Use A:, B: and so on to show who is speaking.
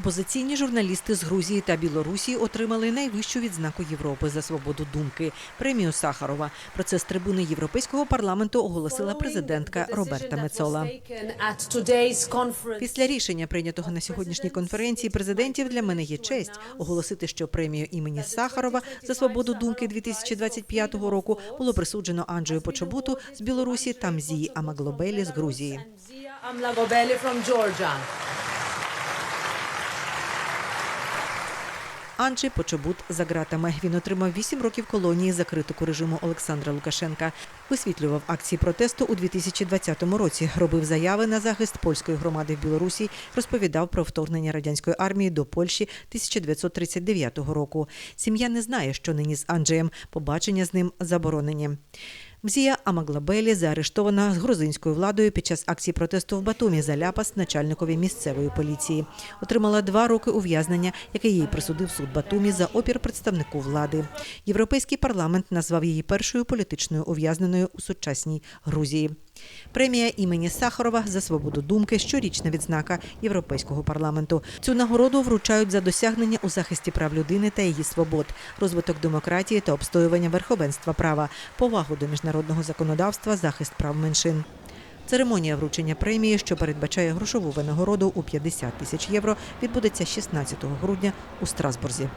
A: Опозиційні журналісти з Грузії та Білорусі отримали найвищу відзнаку Європи за свободу думки премію Сахарова. Про це з трибуни Європейського парламенту оголосила президентка Роберта Мецола. Після рішення, прийнятого на сьогоднішній конференції президентів, для мене є честь оголосити, що премію імені Сахарова за свободу думки 2025 року було присуджено Анджею Почобуту з Білорусі та Мзії Амаглобелі з Грузії.
B: Amlagobeli from Georgia.
A: Анджей Почобут за ґратами. Він отримав 8 років колонії за критику режиму Олександра Лукашенка. Висвітлював акції протесту у 2020 році. Робив заяви на захист польської громади в Білорусі. Розповідав про вторгнення радянської армії до Польщі 1939 року. Сім'я не знає, що нині з Анджеєм. Побачення з ним заборонені. Мзія Амаглабелі заарештована з грузинською владою під час акції протесту в Батумі за ляпас начальникові місцевої поліції. Отримала два роки ув'язнення, яке їй присудив суд Батумі за опір представнику влади. Європейський парламент назвав її першою політичною ув'язненою у сучасній Грузії. Премія імені Сахарова за свободу думки щорічна відзнака Європейського парламенту. Цю нагороду вручають за досягнення у захисті прав людини та її свобод, розвиток демократії та обстоювання верховенства права, повагу до міжнародного законодавства, захист прав меншин. Церемонія вручення премії, що передбачає грошову винагороду у 50 тисяч євро, відбудеться 16 грудня у Страсбурзі.